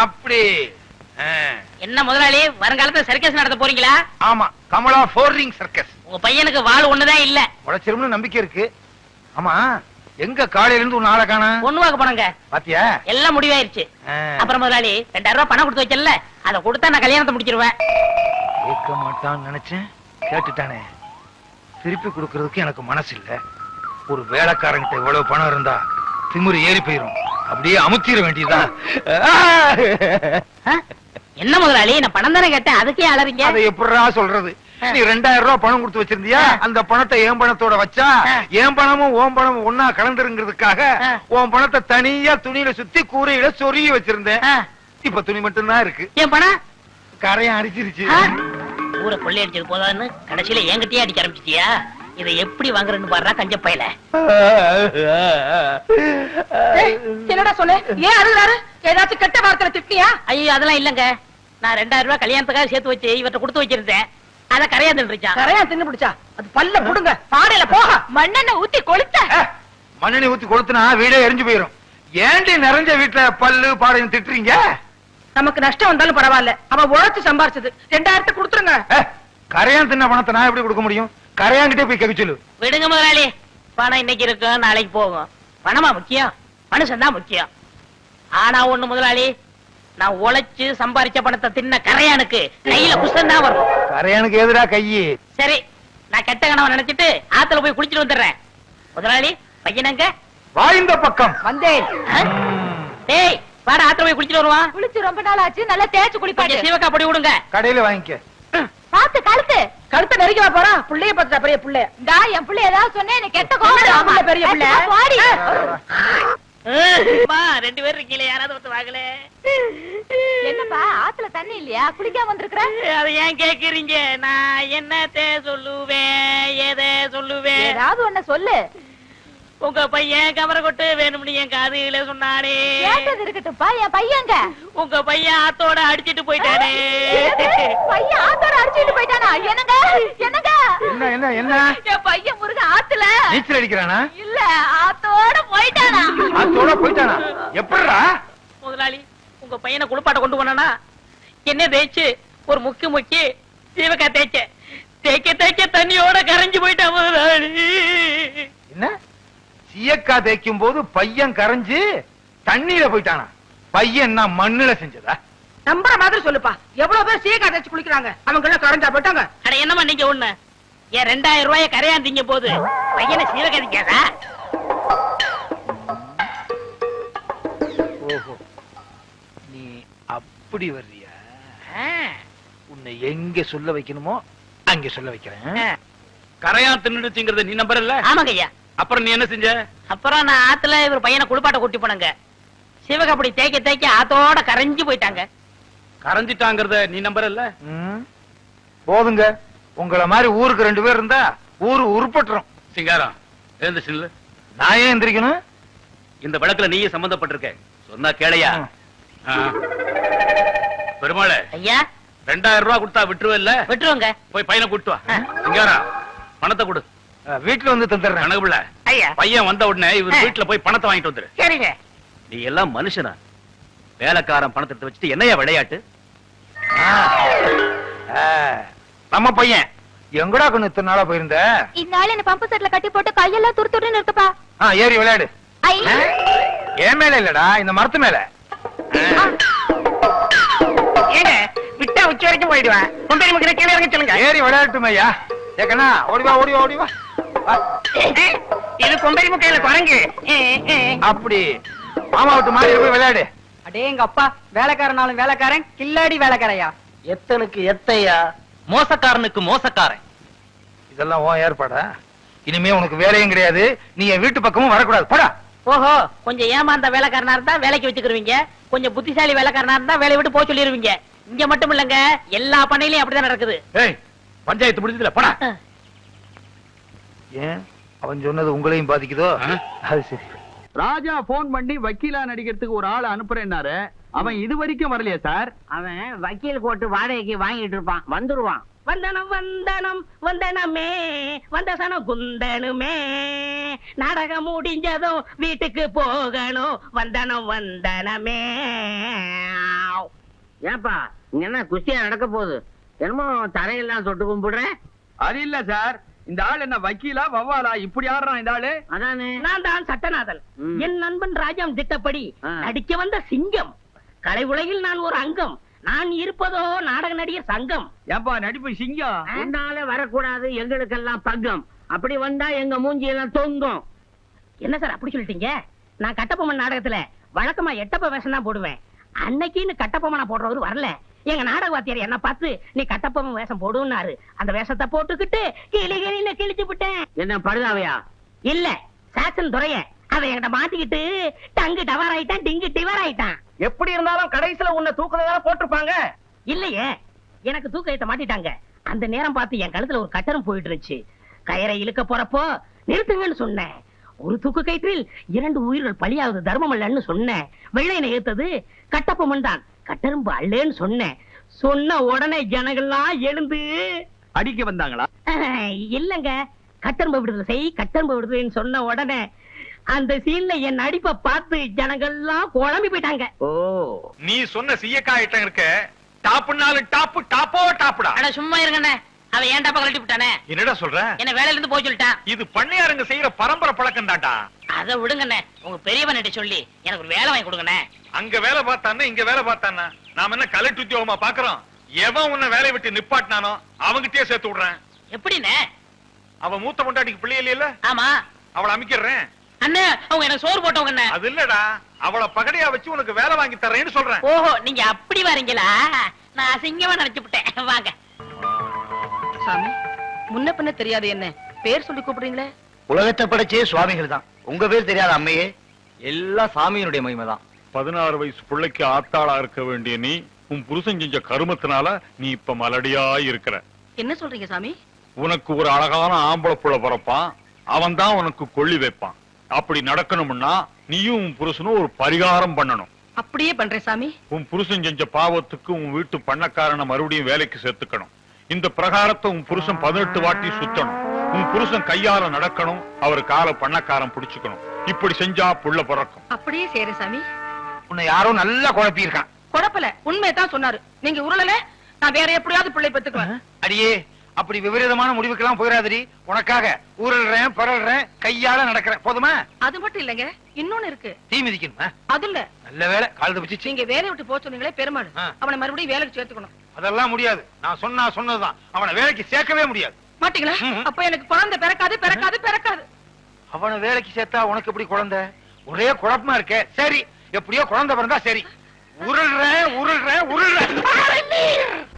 அப்படி. என்ன முதலாளி வருங்காலத்துல சர்க்கஸ் நடத்த போறீங்களா? ஆமா கமலா ஃபோர் ரிங் சர்க்கஸ் உங்க பையனுக்கு வாழ் ஒண்ணுதான் இல்ல. உழைச்சிரும்னு நம்பிக்கை இருக்கு. ஆமா எங்க காலையில இருந்து ஒரு நாளை காணா? ஒண்ணு வாக்க போனங்க பாத்தியா? எல்லாம் முடிவாயிருச்சு. அப்புறம் முதலாளி ரெண்டாயிரம் ரூபாய் பணம் கொடுத்து வச்சல அதை கொடுத்தா நான் கல்யாணத்தை முடிச்சிருவேன். கேட்க மாட்டான்னு நினைச்சேன். கேட்டுட்டானே. திருப்பி கொடுக்கறதுக்கு எனக்கு மனசு இல்ல ஒரு வேலைக்காரங்கிட்ட இவ்வளவு பணம் இருந்தா திமிரு ஏறி போயிரும். அப்படியே அமுத்திர வேண்டியதுதான். ஆ? என்ன முதலாளி? நான் பணம் தானே கேட்டேன். அதுக்கே அலறீங்க. அதை எப்படிடா சொல்றது? நீ ரெண்டாயிரம் ரூபாய் பணம் கொடுத்து வச்சிருந்தியா. அந்த பணத்தை என் பணத்தோட வச்சா. என் பணமும் ஓன் பணமும் ஒன்னா கலந்துருங்கிறதுக்காக. உன் பணத்தை தனியா துணியில சுத்தி கூரையில சொருகி வச்சிருந்தேன். இப்ப துணி மட்டும்தான் இருக்கு. என் பணம்? கரையான் அடிச்சிருச்சு? ஊரை கொள்ளை அடிச்சது போதான்னு கடைசியில என்கிட்டயே அடிக்க ஆரம்பிச்சிட்டியா? இதை எப்படி வாங்குறேன்னு பாடுறா கஞ்ச பையல. என்னடா சொன்ன? ஏன் அழுகுறாரு? ஏதாச்சும் கெட்ட வார்த்தையில திட்டியா ஐயோ அதெல்லாம் இல்லங்க. நான் ரெண்டாயிரம் ரூபாய் கல்யாணத்துக்காக சேர்த்து வச்சு இவர்ட்ட கொடுத்து வச்சிருந்தேன். அத கரையா தின்றுச்சான் கரையா தின்னு பிடிச்சா? அது பல்ல புடுங்க. பாடையில போக. மண்ணெண்ண ஊத்தி கொளுத்த. மண்ணெண்ணி ஊத்தி கொளுத்துனா வீடே எரிஞ்சு போயிரும். ஏண்டி நிறைஞ்ச வீட்டுல பல்லு பாடையும் திட்டுறீங்க? நமக்கு நஷ்டம் வந்தாலும் பரவாயில்ல. அவன் உழைச்சு சம்பாரிச்சது. ரெண்டாயிரத்தை கொடுத்துருங்க. கரையான் தின்ன பணத்தை நான் எப்படி கொடுக்க முடியும்? கரையான்கிட்டே போய் கேட்க சொல்லு. விடுங்க முதலாளி. பணம் இன்னைக்கு இருக்கும் நாளைக்கு போகும். பணமா முக்கியம்? மனுஷன் தான் முக்கியம். ஆனா ஒண்ணு முதலாளி நான் உழைச்சு சம்பாரிச்ச பணத்தை தின்ன கரையானுக்கு கையில குஷ்டம் தான் வரும். கரையானுக்கு எதிரா கையி சரி நான் கெட்ட கணவன் நினைச்சிட்டு ஆத்துல போய் குளிச்சிட்டு வந்துடுறேன். முதலாளி பையனங்க வாய்ந்த பக்கம். வந்தேன்? டேய் வாடா ஆத்துல போய் குளிச்சிட்டு வருவான். குளிச்சு ரொம்ப நாள் ஆச்சு நல்லா தேய்ச்சு கொஞ்சம் சீவக்கா பொடி விடுங்க. கடையில வாங்கிக்க. பாத்து கழுத்து. கழுத்தை நெருங்கி வா போறான் புள்ளைய பார்த்துட்டா பெரிய புள்ள. டா என் புள்ள ஏதாவது சொன்னே எனக்கு கெட்ட கோபம் புள்ள பெரிய புள்ள? பாடி. அம்மா, ரெண்டு பேரும் இருக்கீங்களே யாராவது ஒருத்தர் வாங்கல என்னப்பா ஆத்துல தண்ணி இல்லையா? குளிக்காம வந்திருக்கிற? அதை ஏன் கேக்குறீங்க? நான் என்னத்த சொல்லுவேன் எதை சொல்லுவேன்? ஏதாவது ஒண்ணு சொல்லு. உங்க பையன் கவர கொட்டு வேணும்னு என் காதுல சொன்னானே. கேட்டது இருக்கட்டும்ப்பா என் பையங்க உங்க பையன் ஆத்தோட அடிச்சிட்டு போயிட்டானே. பையன் ஆத்தோட அடிச்சுட்டு போயிட்டானா? என்னங்க? என்னங்க? என்ன என்ன என்ன? என் பையன் முருகன் ஆத்துல. நீச்சல் அடிக்கிறானா? இல்ல ஆத்தோட போயிட்டானா? அதோட போயிட்டானா? எப்படிடா முதலாளி உங்க பையனை குளிப்பாட்ட கொண்டு போனா என்ன தேய்ச்சு ஒரு முக்கி முக்கி சீவக்கா தேய்ச்ச தேய்க்க தேய்க்க தண்ணியோட கரைஞ்சு போயிட்டான் முதலாளி. என்ன? சீயக்கா தேய்க்கும் போது பையன் கரைஞ்சு தண்ணியில போயிட்டானா? பையன் என்ன மண்ணுல செஞ்சதா? நம்புற மாதிரி சொல்லுப்பா. எவ்வளவு பேர் சீக்கா தேய்ச்சு குளிக்கிறாங்க? அவங்க எல்லாம் கரைஞ்சா போயிட்டாங்க. அட என்னமா நீங்க ஒண்ணு? ஏன் ரெண்டாயிரம் ரூபாய கரையாந்தீங்க போது? பையனை சீவக்கா திங்காதா ஓஹோ. நீ அப்படி வர்றியா? உன்னை எங்க சொல்ல வைக்கணுமோ அங்க சொல்ல வைக்கிறேன். ஆ. கரையான் தின்னுடுச்சுங்கிறத நீ நம்பறல்ல? ஆமாங்க ஐயா அப்புறம் நீ என்ன செஞ்ச? அப்புறம் நான் ஆத்துல இவர் பையனை குளிப்பாட்ட கூட்டி போனங்க. சிவகா அப்படி தேய்க்க தேய்க்க ஆத்தோட கரைஞ்சு போயிட்டாங்க. கரைஞ்சிட்டாங்கிறத நீ நம்பறல்ல? ம். போதுங்க. உங்கள மாதிரி ஊருக்கு ரெண்டு பேர் இருந்தா ஊரு உருப்பட்டுரும். சிங்காரம் எழுந்து சில்லு நான் ஏன் எந்திரிக்கணும்? இந்த வழக்குல நீயே சம்பந்தப்பட்டிருக்க. சொன்னா கேளையா. பெருமாளே ஐயா? ரெண்டாயிரம் ரூபாய் கொடுத்தா விட்டுருவல்ல? விட்டுருவோங்க. போய் பையனை கூட்டு வா. சிங்காரம் பணத்தை கொடு. வீட்டுல வந்து தந்துடுறேன். ஐயா. பையன் வந்த உடனே இவர். வீட்டுல போய் பணத்தை வாங்கிட்டு வந்துரு. சரிங்க. நீ எல்லாம் மனுஷனா? வேலைக்காரன் பணத்தை எடுத்து வச்சுட்டு என்னையா விளையாட்டு? நம்ம பையன். எங்கடா கொண்டு இத்தனை நாளா போயிருந்த? இந்நாள் என்ன பம்பு செட்ல கட்டி போட்டு கையெல்லாம் துரு துருன்னு இருக்குப்பா ஆ, ஏறி விளையாடு. என் மேல இல்லடா இந்த மரத்து மேல. ஏங்க விட்டா உச்சி வரைக்கும் போயிடுவேன். கொண்டு கீழே இறங்க சொல்லுங்க. ஏறி விளையாட்டுமே ஐயா ஏக்கண்ணா ஓடி வா ஓடி வா ஓடி வா வா. இது கொம்பரி முக்கையில குரங்கு. அப்படி. மாமா விட்டு மாறி போய் விளையாடு. அடே எங்க அப்பா. வேலைக்காரனாலும் வேலைக்காரன் கில்லாடி வேலைக்காரையா? எத்தனுக்கு எத்தையா? மோசக்காரனுக்கு மோசக்காரன். இதெல்லாம் உன் ஏற்பாடா? இனிமே உனக்கு வேலையும் கிடையாது. நீ என் வீட்டு பக்கமும் வரக்கூடாது. போடா. ஓஹோ கொஞ்சம் ஏமாந்த வேலைக்காரனா இருந்தா வேலைக்கு வச்சுக்கிருவீங்க. கொஞ்சம் புத்திசாலி வேலைக்காரனா இருந்தா வேலையை விட்டு போக சொல்லிருவீங்க. இங்க மட்டும் இல்லங்க எல்லா பண்ணையிலயும் அப்படிதான் நடக்குது. ஏய் பஞ்சாயத்து முடிஞ்சதுல போடா. ஏன்? அவன் சொன்னது உங்களையும் பாதிக்குதோ? அது சரி. ராஜா போன் பண்ணி வக்கீலா நடிக்கிறதுக்கு ஒரு ஆள் அனுப்புறேன்னாரு. அவன் இது வரைக்கும் வரலையா சார்? அவன் வக்கீல் கோட்டு வாடகைக்கு வாங்கிட்டு இருப்பான். வந்துருவான். வந்தனம் வந்தனம் வந்தனமே வந்தசனம் குந்தனுமே. நாடகம் முடிஞ்சதும் வீட்டுக்கு போகணும். வந்தனம் வந்தனமே. இங்க என்ன குஸ்தியா நடக்க போகுது? என்னமோ தரையெல்லாம் தொட்டு கும்பிடுற? அது இல்ல சார். இந்த ஆள் என்ன வக்கீலா வவ்வாலா இப்படி ஆடுறான் இந்த ஆளு. அதானே? நான் தான் சட்டநாதன். என் நண்பன் ராஜாம் திட்டப்படி. நடிக்க வந்த சிங்கம். கலை உலகில் நான் ஒரு அங்கம். நான் இருப்பதோ நாடக நடிகர் சங்கம். ஏன்பா நடிப்பு சிங்கம்? உன்னால வரக்கூடாது எங்களுக்கெல்லாம் பங்கம். அப்படி வந்தா எங்க மூஞ்சி எல்லாம் தொங்கும். என்ன சார் அப்படி சொல்லிட்டீங்க? நான் கட்டபொம்மன் நாடகத்துல வழக்கமா எட்டப்ப வேஷம் தான் போடுவேன். அன்னைக்குன்னு கட்டபொம்மனா போடுறவர் வரல. எங்க நாடக வாத்தியார் என்ன பார்த்து நீ கட்டபொம்மன் வேஷம் போடுன்னாரு. அந்த வேஷத்தை போட்டுக்கிட்டு கிளி கிளின்னு கிழிச்சு விட்டேன். என்ன படுதாவையா இல்ல சாச்சன் துறைய அவன் என்கிட்ட மாட்டிக்கிட்டு டங்கு டவர் ஆயிட்டான் டிங்கு டிவர் ஆயிட்டான் எப்படி இருந்தாலும் கடைசியில உன்னை தூக்குறதா போட்டிருப்பாங்க? இல்லையே எனக்கு தூக்கத்தை மாட்டிட்டாங்க. அந்த நேரம் பார்த்து என் கழுத்துல ஒரு கட்டரம் போயிட்டு இருந்துச்சு. கயரை இழுக்க போறப்போ நிறுத்துங்கன்னு சொன்னேன். ஒரு தூக்கு கயிற்றில் இரண்டு உயிர்கள் பலியாவது தர்மம் இல்லைன்னு சொன்னேன் வெள்ளையனை ஏத்தது கட்டப்பொம்மன் தான் கட்டரும்பு அல்லேன்னு சொன்னேன் சொன்ன உடனே ஜனங்கள்லாம் எழுந்து அடிக்க வந்தாங்களா? "அஹ், இல்லங்க. கட்டரும்பு விடுதலை செய் கட்டரும்பு விடுதலைன்னு சொன்ன உடனே அந்த சீன்ல என் நடிப்பை பார்த்து ஜனங்கள்லாம் குழம்பி போயிட்டாங்க. ஓ. நீ சொன்ன சீயக்கா ஐட்டம் இருக்க டாப்புனாலும் டாப்பு டாப்போ டாப்புடா. சும்மா இருங்கண்ணே. அவன் ஏன்டா கழட்டி விட்டானே? என்னடா சொல்ற? என்ன வேலையில இருந்து போய் சொல்லிட்டான் இது பண்ணையாருங்க செய்யற பரம்பரை பழக்கம் தான்டா. அத விடுங்கண்ணே. உங்க பெரியவன்கிட்ட சொல்லி எனக்கு ஒரு வேலை வாங்கி கொடுங்கண்ணே. அங்க வேலை பார்த்தானே இங்க வேலை பார்த்தானா நாம என்ன கலெக்டர் உத்தியோகமா பாக்குறோம்? எவன் உன்னை வேலையை விட்டு நிப்பாட்டினானோ அவங்கிட்டயே சேர்த்து விடுறேன். எப்படிண்ணே? அவன் மூத்த பொண்டாட்டிக்கு பிள்ளை இல்லையில ஆமா. அவளை அமைக்கிறேன். அண்ணே அவங்க எனக்கு சோறு போட்டவங்கண்ணே. அது இல்லடா. அவளை பகடையா வச்சு உனக்கு வேலை வாங்கி தர்றேன்னு சொல்றேன். ஓஹோ நீங்க அப்படி வரீங்களா? நான் அசிங்கமா நினைச்சு விட்டேன். வாங்க. சாமி முன்ன பின்ன தெரியாது என்ன. பேர் சொல்லி கூப்பிடுறீங்களே? உலகத்தை படைச்சே சுவாமிகள் தான். உங்க பேர் தெரியாத அம்மையே? எல்லாம் சாமியினுடைய மகிமை தான். பதினாறு வயசு பிள்ளைக்கு ஆத்தாளா இருக்க வேண்டிய நீ உன் புருஷன் செஞ்ச கருமத்தினால நீ இப்ப மலடியா இருக்கிற. என்ன சொல்றீங்க சாமி? உனக்கு ஒரு அழகான ஆம்பளை புள்ள பிறப்பான். அவன் தான் உனக்கு கொள்ளி வைப்பான். அப்படி நடக்கணும்னா நீயும் உன் புருஷனும் ஒரு பரிகாரம் பண்ணணும். அப்படியே பண்றேன் சாமி. உன் புருஷன் செஞ்ச பாவத்துக்கு உன் வீட்டு பண்ணக்காரனை மறுபடியும் வேலைக்கு சேர்த்துக்கணும். இந்த பிரகாரத்தை உன் புருஷன் பதினெட்டு வாட்டி சுத்தணும். உன் புருஷன் கையால நடக்கணும் அவர் கால பண்ணக்காரன் பிடிச்சுக்கணும். இப்படி செஞ்சா புள்ள பிறக்கும். அப்படியே செய்யறேன் சாமி. உன்னை யாரோ நல்லா குழப்பி இருக்கான் குழப்பல. உண்மையை தான் சொன்னாரு. நீங்க உருளல நான் வேற எப்படியாவது பிள்ளை பெத்துக்குவேன். அடியே அப்படி விபரீதமான முடிவுக்கெல்லாம் போயிடாதடி உனக்காக ஊரல்றேன் பரல்றேன் கையால நடக்கிறேன். போதுமா? அது மட்டும் இல்லைங்க இன்னொன்னு இருக்கு. தீ மிதிக்கணுமா? அது இல்ல நல்ல வேலை கால் தப்பிச்சிச்சு நீங்க வேலையை விட்டு போக சொன்னீங்களே பெருமாள். அவனை மறுபடியும் வேலைக்கு சேர்த்துக்கணும். அதெல்லாம் முடியாது. நான் சொன்னா சொன்னதுதான். அவனை வேலைக்கு சேர்க்கவே முடியாது. மாட்டீங்களா. அப்ப எனக்கு குழந்தை பிறக்காது பிறக்காது பிறக்காது. அவனை வேலைக்கு சேர்த்தா உனக்கு எப்படி குழந்தை? ஒரே குழப்பமா இருக்கே. சரி. எப்படியோ குழந்தை பிறந்தா சரி. உருள்றேன் உருள்றேன் உருள்றேன்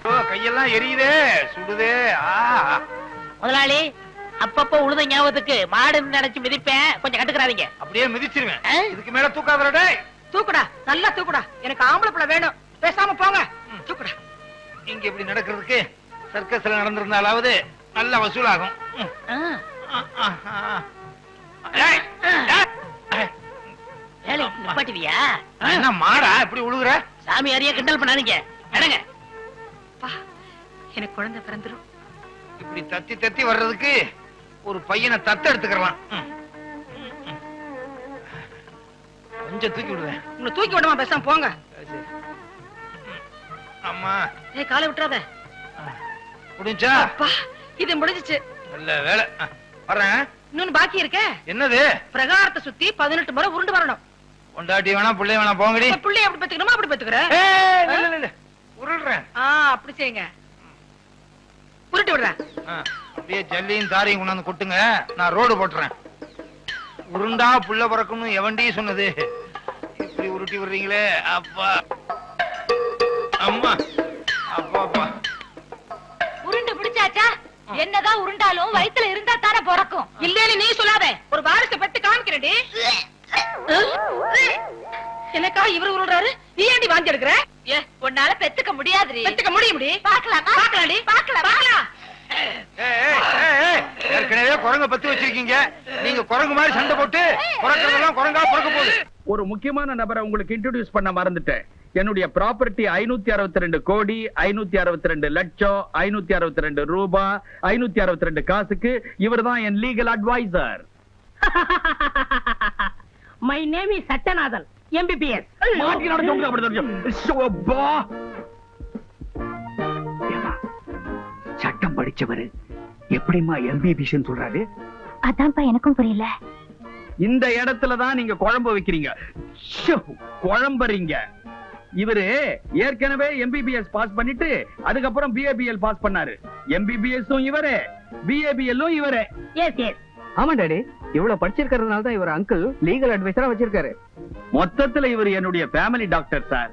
கையெல்லாம் எரியுதே. சுடுதே. ஆ. முதலாளி அப்பப்போ உழுத ஞாபகத்துக்கு மாடு நினைச்சு மிதிப்பேன். கொஞ்சம் கட்டுக்கிறாதீங்க அப்படியே மிதிச்சிருவேன்? இதுக்கு மேல தூக்காதடா தூக்குடா நல்லா தூக்குடா. எனக்கு ஆம்பளை பிள்ளை வேணும். பேசாம போங்க. தூக்குடா. இங்க இப்படி நடக்கிறதுக்கு சர்க்கஸ்ல நடந்திருந்தாலாவது நல்ல வசூலாகும். ம். ஆ, ஆ, ஆ, ஆ. டேய், டேய். வேலை நிப்பாட்டுவியா? என்ன மாடா இப்படி உழுகுற? சாமி அறிய கிண்டல் பண்ணாதீங்க. நடங்க. எனக்கு குழந்தை பிறந்துரும். இப்படி தத்தி தத்தி வர்றதுக்கு ஒரு பையனை தத்த எடுத்துக்கலாம். கொஞ்சம் தூக்கி விடுவேன் உன்னை தூக்கி விடாம பேசாம போங்க. சரி. அம்மா. ஏய் காலை விட்டுறாத. முடிஞ்சா? அப்பா இது முடிஞ்சிச்சு. நல்ல வேலை. ஆ, வர்றேன். இன்னொன்னு பாக்கி இருக்கே. என்னது? பிரகாரத்தை சுத்தி பதினெட்டு முறை உருண்டு வரணும். பொண்டாட்டி வேணா பிள்ளை வேணா போங்கடி. பிள்ளைய அப்படி பெத்துக்கணுமா அப்படி பெத்துக்கிற. ஏய், இல்ல, இல்ல, இல்ல. உருள்றேன். ஆ அப்படி செய்யுங்க. உருட்டி விடுறேன் அப்படியே ஜல்லியும் தாரையும் கொண்டாந்து கொட்டுங்க. நான் ரோடு போட்டுறேன். உருண்டா புள்ள பிறக்கணும் எவன்டி சொன்னது? இப்படி உருட்டி விடுறீங்களே அப்பா. அம்மா. அப்பா அப்பா. உருண்டு பிடிச்சாச்சா? என்னதான் உருண்டாலும் வயித்துல இருந்தா தானே பிறக்கும். இல்லன்னு நீ சொல்லாத. ஒரு வாரிசை பெத்து காமிக்கிறேன்டி. எனக்கா இவர் உருள்றாரு? நீ ஏன்டி வாந்தி எடுக்கிற? ஏ உன்னால பெத்துக்க முடியாதுடி. பெத்துக்க முடியும்டி. பாக்கலாமா பாக்கலாம்டி பாக்கலாம் பாக்கலாம் ஏய், ஏய், ஏய், ஏய், ஏற்கனவே குரங்க பத்தி வச்சிருக்கீங்க. நீங்க குரங்கு மாதிரி சண்டை போட்டு குரங்கிறதெல்லாம் குரங்கா பிறக்க போகுது. ஒரு முக்கியமான நபரை உங்களுக்கு இன்ட்ரோடியூஸ் பண்ண மறந்துட்டேன். என்னுடைய ப்ராப்பர்ட்டி ஐநூத்தி அறுபத்தி ரெண்டு கோடி ஐநூத்தி அறுபத்தி ரெண்டு லட்சம் ஐநூத்தி அறுபத்தி ரெண்டு ரூபாய் ஐநூத்தி அறுபத்தி ரெண்டு காசுக்கு இவர் தான் என் legal adviser my name is Sattanathan MBBS மாட்டி நடந்து அப்படி தெரியும் சட்டம் படிச்சவர் எப்படிமா எம்பிபிஎஸ் சொல்றாரு? அதான்ப்பா எனக்கும் புரியல. இந்த இடத்துல தான் நீங்க குழம்பு வைக்கிறீங்க. குழம்புறீங்க. இவரு ஏற்கனவே எம்பிபிஎஸ் பாஸ் பண்ணிட்டு அதுக்கப்புறம் பிஏபிஎல் பாஸ் பண்ணாரு. எம்பிபிஎஸும் இவரே பிஏபிஎல்லும் இவரே. எஸ் எஸ் ஆமா டாடி. இவ்வளவு படிச்சிருக்கிறதுனால தான் இவர் அங்கிள் லீகல் அட்வைசரா வச்சிருக்காரு. மொத்தத்துல இவர் என்னுடைய ஃபேமிலி டாக்டர் சார்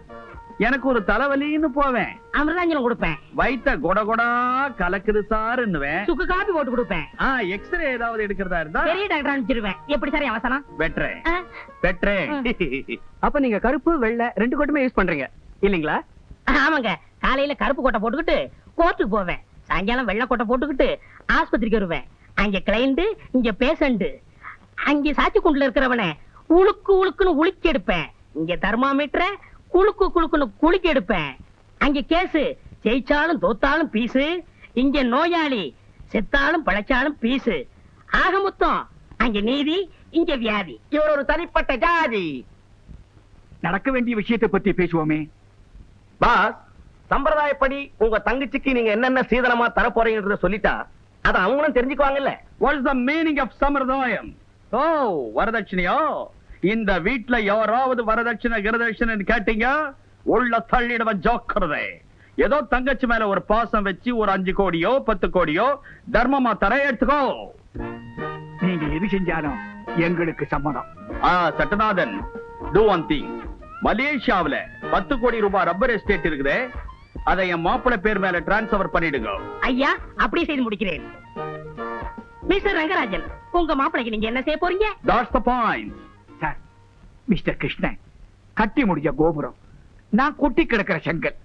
எனக்கு ஒரு தலைவலின்னு போவேன். அமிர்தாஞ்சலம் கொடுப்பேன். வயித்த கொட கொடா கலக்குது சாருன்னுவேன். சுக்கு காப்பி போட்டு கொடுப்பேன். ஆ எக்ஸ்ரே ஏதாவது எடுக்கிறதா இருந்தா? பெரிய டாக்டர் அனுப்பிச்சிருவேன். எப்படி சார் அவசரம்? வெட்டுறேன். ஆ? வெட்டுறேன். அப்ப நீங்க கருப்பு வெள்ளை ரெண்டு கோட்டுமே யூஸ் பண்றீங்க. இல்லீங்களா? ஆமாங்க. காலையில கருப்பு கோட்டை போட்டுக்கிட்டு கோர்ட்டுக்கு போவேன். சாயங்காலம் வெள்ளை கோட்டை போட்டுக்கிட்டு ஆஸ்பத்திரிக்கு வருவேன். அங்க கிளைண்ட் இங்க பேஷண்ட் அங்க சாட்சி குண்டுல இருக்கிறவன உழுக்கு உழுக்குன்னு உலுக்கி எடுப்பேன். இங்க தெர்மாமீட்டர குலுக்கு குலுக்குன்னு குலுக்கி எடுப்பேன். அங்க கேஸ் ஜெயிச்சாலும் தோத்தாலும் பீசு இங்க நோயாளி செத்தாலும் பழைச்சாலும் பீசு. ஆக மொத்தம் அங்க நீதி இங்க வியாதி. இவர் ஒரு தனிப்பட்ட ஜாதி. நடக்க வேண்டிய விஷயத்தை பத்தி பேசுவோமே. பாஸ் சம்பிரதாயப்படி உங்க தங்கச்சிக்கு நீங்க என்னென்ன சீதனமா தர போறீங்கன்றத சொல்லிட்டா அத அவங்களும் தெரிஞ்சுக்குவாங்கல்ல. வாட்ஸ் த மீனிங் ஆஃப் சம்பிரதாயம்? ஓ வரதட்சணையோ? இந்த வீட்ல யாராவது வரதட்சணை கிரதட்சணைன்னு கேட்டீங்க உள்ள தள்ளிடுவன் ஜோக்கிறதே ஏதோ தங்கச்சி மேல ஒரு பாசம் வச்சு ஒரு அஞ்சு கோடியோ பத்து கோடியோ தர்மமா தர எடுத்துக்கோ நீங்க எது செஞ்சாலும் எங்களுக்கு சம்மதம். ஆ சட்டநாதன் டூ ஒன் திங் மலேசியாவுல பத்து கோடி ரூபாய் ரப்பர் எஸ்டேட் இருக்குதே அதை என் மாப்பிள்ளை பேர் மேல டிரான்ஸ்பர் பண்ணிடுங்க. ஐயா அப்படியே செய்து முடிக்கிறேன். மிஸ்டர் ரங்கராஜன் உங்க மாப்பிளைக்கு நீங்க என்ன செய்ய போறீங்க? That's the point. Sir mister Krishnan கட்டி முடிஞ்ச கோபுரம் நான் கொட்டி கிடக்கிற செங்கல்.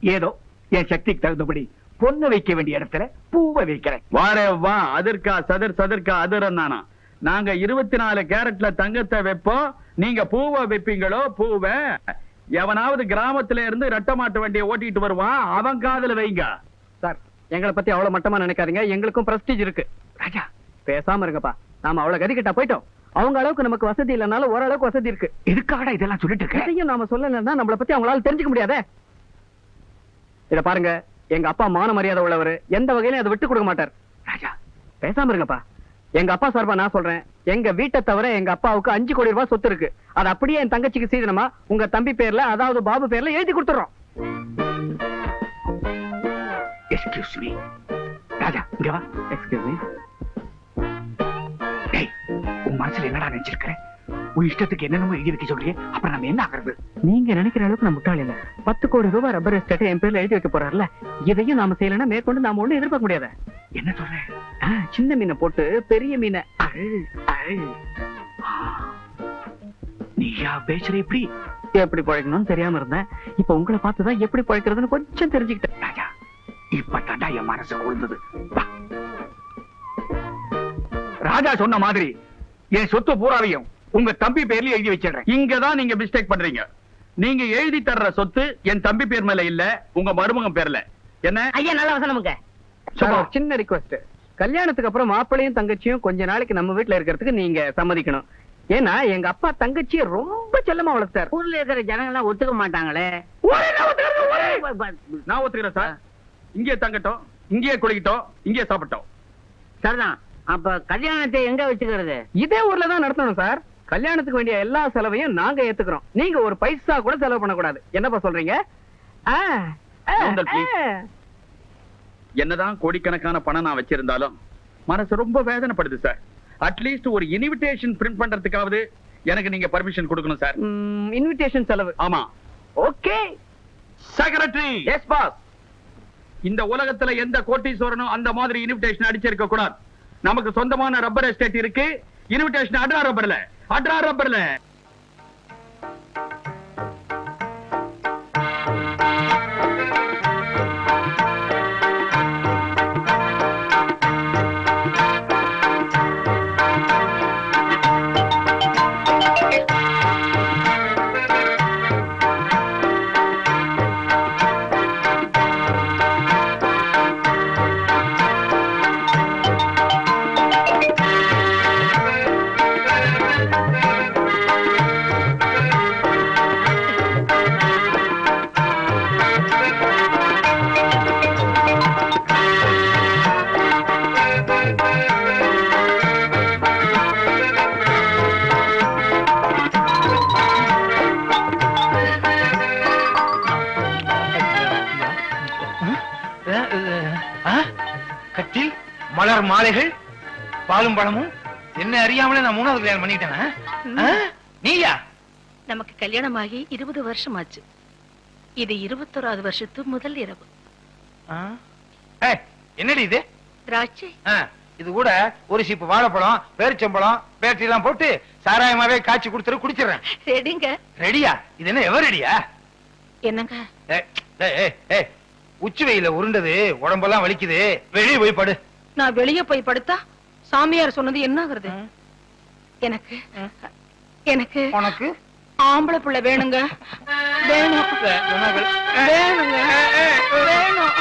ஏதோ என் சக்திக்கு தகுந்தபடி பொண்ணு வைக்க வேண்டிய இடத்துல பூவை வைக்கிறேன். வாரே வா அதற்கா சதுர் சதுர்கா அதிரம் தானா? நாங்க இருபத்தி நாலு கேரட்ல தங்கத்தை வைப்போம். நீங்க பூவை வைப்பீங்களோ பூவை. எவனாவது கிராமத்துல இருந்து ரெட்ட மாட்டு வண்டியை ஓட்டிட்டு வருவான் அவன் காதுல வைங்க. சார் எங்களை பத்தி அவ்வளவு மட்டமா நினைக்காதீங்க. எங்களுக்கும் பிரஸ்டீஜ் இருக்கு. ராஜா. பேசாம இருங்கப்பா. நாம அவ்வளவு கதி கிட்ட போயிட்டோம். அவங்க அளவுக்கு நமக்கு வசதி இல்லைனாலும் ஓரளவுக்கு வசதி இருக்கு. எதுக்காக இதெல்லாம் சொல்லிட்டு இருக்க? இதையும் நாம சொல்லலைன்னா நம்மள பத்தி அவங்களால தெரிஞ்சுக்க முடியாதே? இத பாருங்க எங்க அப்பா மான மரியாதை உள்ளவர். எந்த வகையிலும் அதை விட்டு கொடுக்க மாட்டார். ராஜா. பேசாம இருங்கப்பா. எங்க அப்பா சார்பா நான் சொல்றேன். எங்க வீட்டை தவிர எங்க அப்பாவுக்கு அஞ்சு கோடி ரூபாய் சொத்து இருக்கு. அது அப்படியே என் தங்கச்சிக்கு சீதனமா உங்க தம்பி பேர்ல அதாவது பாபு பேர்ல எழுதி கொடுத்துறோம். எக்ஸ்கியூஸ் மீ ராஜா இங்க வா. எக்ஸ்கியூஸ் மீ உன் மனசுல என்னடா நினைச்சிருக்கிற? உன் இஷ்டத்துக்கு என்னென்னமோ எழுதி வைக்க சொல்றியே அப்புறம் நம்ம என்ன ஆகுறது? நீங்க நினைக்கிற அளவுக்கு நான் முட்டாள் இல்ல. பத்து கோடி ரூபாய் ரப்பர் எஸ்டேட்டை என் பேர்ல எழுதி வைக்க போறாருல. இதையும் நாம செய்யலைன்னா மேற்கொண்டு நாம ஒண்ணு எதிர்பார்க்க முடியாத. என்ன சொல்ற? ஆ, சின்ன மீனை போட்டு பெரிய மீனை. நீயா பேசுற இப்படி எப்படி பழைக்கணும்னு தெரியாம இருந்தேன். இப்ப உங்களை பார்த்துதான் எப்படி பழைக்கிறதுன்னு கொஞ்சம் தெரிஞ்சுக்கிட்டேன். ராஜா இப்ப தாண்டா என் மனசு கொழுந்தது வா. ராஜா சொன்ன மாதிரி என் சொத்து பூராவையும் உங்க தம்பி பேர்ல எழுதி வச்சிடுறேன். இங்கதான் நீங்க மிஸ்டேக் பண்றீங்க. நீங்க எழுதி தர்ற சொத்து என் தம்பி பேர் மேல இல்ல உங்க மருமகன் பேர்ல. என்ன? ஐயா நல்ல வசனமுங்க சின்ன ரிக்வஸ்ட் கல்யாணத்துக்கு அப்புறம் மாப்பிள்ளையும் தங்கச்சியும் கொஞ்ச நாளைக்கு நம்ம வீட்ல இருக்கிறதுக்கு நீங்க சம்மதிக்கணும். ஏன்னா எங்க அப்பா தங்கச்சியை ரொம்ப செல்லமா வளர்த்தார். ஊர்ல இருக்கிற ஜனங்க எல்லாம் ஒத்துக்க மாட்டாங்களே. ஒரே நான் ஒத்துக்கிறேன், சார். இங்கே தங்கட்டும் இங்கேயே குளிக்கட்டும் இங்கேயே சாப்பிட்டோம் சரிதான். அப்ப கல்யாணத்தை எங்க வச்சுக்கிறது? இதே ஊர்ல தான் நடத்தணும் சார். கல்யாணத்துக்கு வேண்டிய எல்லா செலவையும் நாங்க ஏத்துக்கிறோம். நீங்க ஒரு பைசா கூட செலவு பண்ணக்கூடாது. என்னப்பா சொல்றீங்க. என்னதான் கோடிக்கணக்கான பணம் நான் வச்சிருந்தாலும் மனசு ரொம்ப வேதனைப்படுது சார். அட்லீஸ்ட் ஒரு இன்விடேஷன் பிரிண்ட் பண்றதுக்காவது எனக்கு நீங்க பர்மிஷன் கொடுக்கணும் சார். இன்விடேஷன் செலவு. ஆமா. ஓகே. செக்ரட்டரி எஸ் பாஸ் இந்த உலகத்துல எந்த கோட்டீஸ்வரனும் அந்த மாதிரி இன்விடேஷன் அடிச்சிருக்க கூடாது நமக்கு சொந்தமான ரப்பர் எஸ்டேட் இருக்கு. இன்விடேஷன் அட்ரா ரப்பர்ல அட்ரா ரப்பர்ல மலர் மாலைகள் பாலும் பழமும். என்ன அறியாமலே நான் மூணாவது கல்யாணம் பண்ணிட்டேனா? நீயா? நமக்கு கல்யாணம் ஆகி இருபது வருஷம் ஆச்சு இது இருபத்தோராவது வருஷத்து முதல் இரவு. என்னடி இது? திராட்சை. இது கூட ஒரு சீப்பு வாழைப்பழம் பேரிச்சம்பழம் பேட்டரி எல்லாம் போட்டு சாராயமாவே காய்ச்சி கொடுத்துரு குடிச்சிடுறேன். ரெடிங்க. ரெடியா? இது என்ன எவர் ரெடியா? என்னங்க? உச்சி வெயில உருண்டது உடம்பெல்லாம் வலிக்குது. வெளியே போய் படு. நான் வெளியே போய் படுத்தா சாமியார் சொன்னது என்ன ஆகுறது எனக்கு எனக்கு உனக்கு ஆம்பளை பிள்ளை வேணுங்க வேணும் வேணுங்க வேணும்